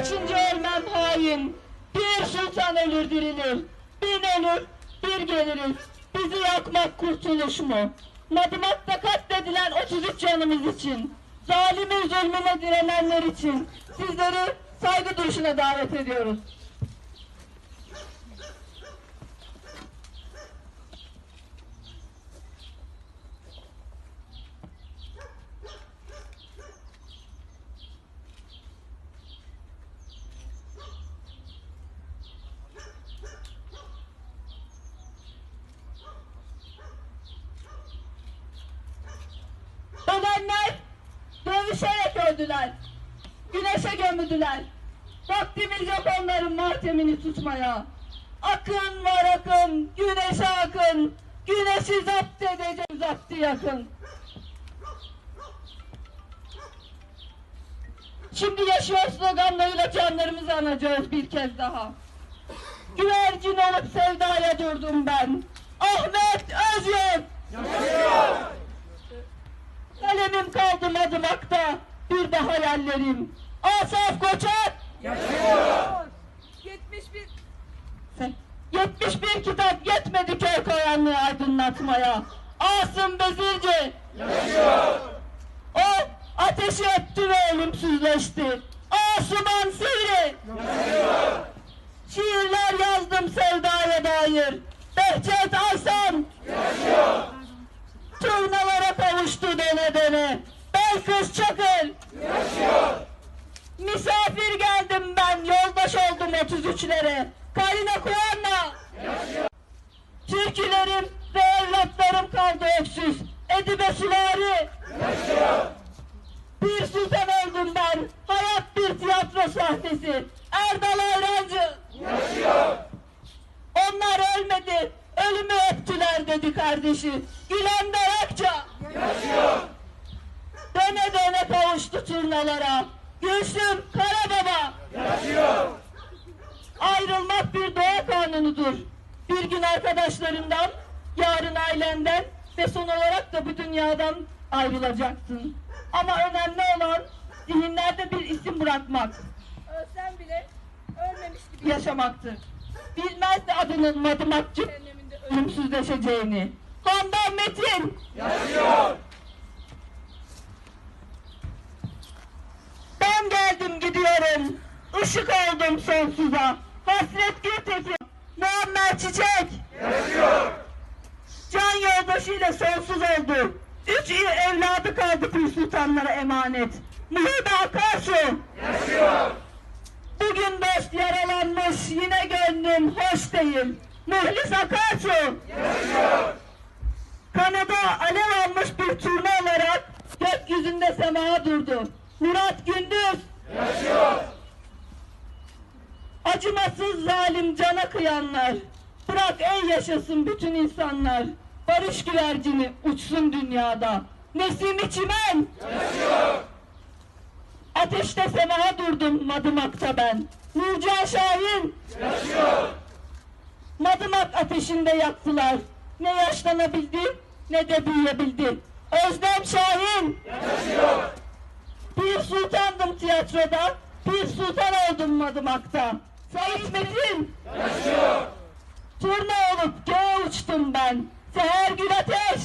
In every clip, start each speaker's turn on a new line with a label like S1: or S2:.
S1: kaçıncı ölmem hain. Bir sultan ölür dirilir. Bin ölür bir geliriz. Bizi yakmak kurtuluş mu? Madımak'ta katledilen 33 canımız için. Zalimin zulmüne direnenler için. Sizleri saygı duruşuna davet ediyoruz. Öldüler. Güneşe gömüldüler. Vaktimiz yok onların matemini tutmaya. Akın var akın, güneşe akın. Güneşi zapt edeceğim zaptı yakın. Şimdi yaşıyor sloganlarıyla canlarımızı anacağız bir kez daha. Güvercin olup sevdaya durdum ben. Ahmet Özgür! Kalemim kaldı madımakta, bir de hayallerim. Asaf Koçak!
S2: 71
S1: Sen- 71 kitap yetmedi köy karanlığı aydınlatmaya. Asım Bezirci! O ateşi öptü ve ölümsüzleşti. Asuman Sivri! Şiirler yazdım sevdaya dair. Behçet Aysan! Turnalara kavuştu dene dene. Belkıs geldim ben, yoldaş 33'lere. Karina Kuanna! Türkülerim ve evlatlarım kaldı öksüz. Edibe Süvari! Bir sultan oldum ben, hayat bir tiyatro sahnesi. Erdal Ayrancı! Onlar ölmedi, ölümü öptüler dedi kardeşi. Gülen Darakça! Döne döne kavuştu turnalara. Gülsüm Karababa! Ayrılmak bir doğa kanunudur. Bir gün arkadaşlarından, yarın ailenden ve son olarak da bu dünyadan ayrılacaksın. Ama önemli olan zihinlerde bir isim bırakmak,
S2: ölsem bile ölmemiş gibi
S1: yaşamaktır. Bilmezdi adının madımakçı ölümsüzleşeceğini. Handan Metin! Ben geldim gidiyorum. Işık oldum sonsuza. Hasret Gültekin. Muammer Çiçek. Can yoldaşıyla sonsuz oldu. Üç evladı kaldı Pir Sultanlara emanet. Muhide Akarsu. Bugün dost yaralanmış yine gönlüm hoş değil. Muhlis Akarsu. Kanada alev almış bir turna olarak gökyüzünde semaya durdu. Murat Gündüz. Acımasız zalim cana kıyanlar. Bırak ey yaşasın bütün insanlar. Barış güvercini uçsun dünyada. Nesimi çimen. Ateşte semaya durdum madımakta ben. Nurcan Şahin. Madımak ateşinde yaktılar. Ne yaşlanabildi ne de büyüyebildi. Özlem Şahin. Bir sultandım tiyatroda. Bir sultan oldum Madımak'ta. Sait Metin. Turna olup göğe uçtum ben. Seher Gül Ateş.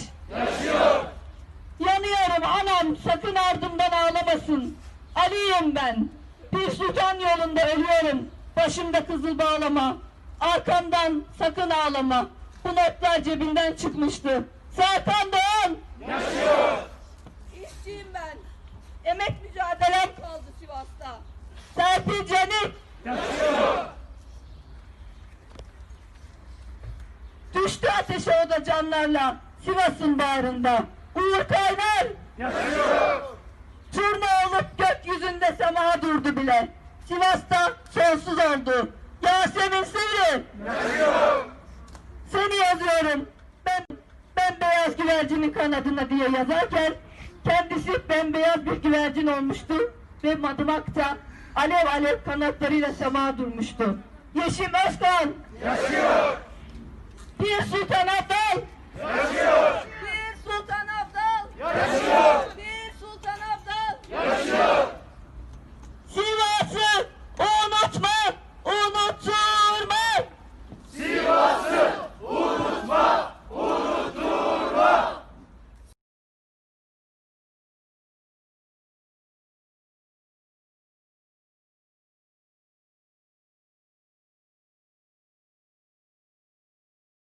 S1: Yanıyorum anam sakın ardımdan ağlamasın. Ali'yim ben. Bir sultan yolunda ölüyorum. Başımda kızıl bağlama. Arkamdan sakın ağlama. Bu notlar cebinden çıkmıştı. Serkan Doğan.
S2: İşçiyim ben.
S1: Emek mücadelem.
S2: Kaldı Sivas'ta.
S1: Serpil Canik. Düştü da canlarla Sivas'ın bağrında. Uğur Kaynar. Turna olup gökyüzünde sema durdu bile. Sivas'ta sonsuz oldu. Yasemin Sivri. Seni yazıyorum. Ben ben beyaz güvercinin kanadına diye yazarken kendisi bembeyaz bir güvercin olmuştu ve madımakta alev alev kanatlarıyla sema durmuştu. Yeşim Özkan. Bir Sultan Abdal.
S2: Bir Sultan Abdal.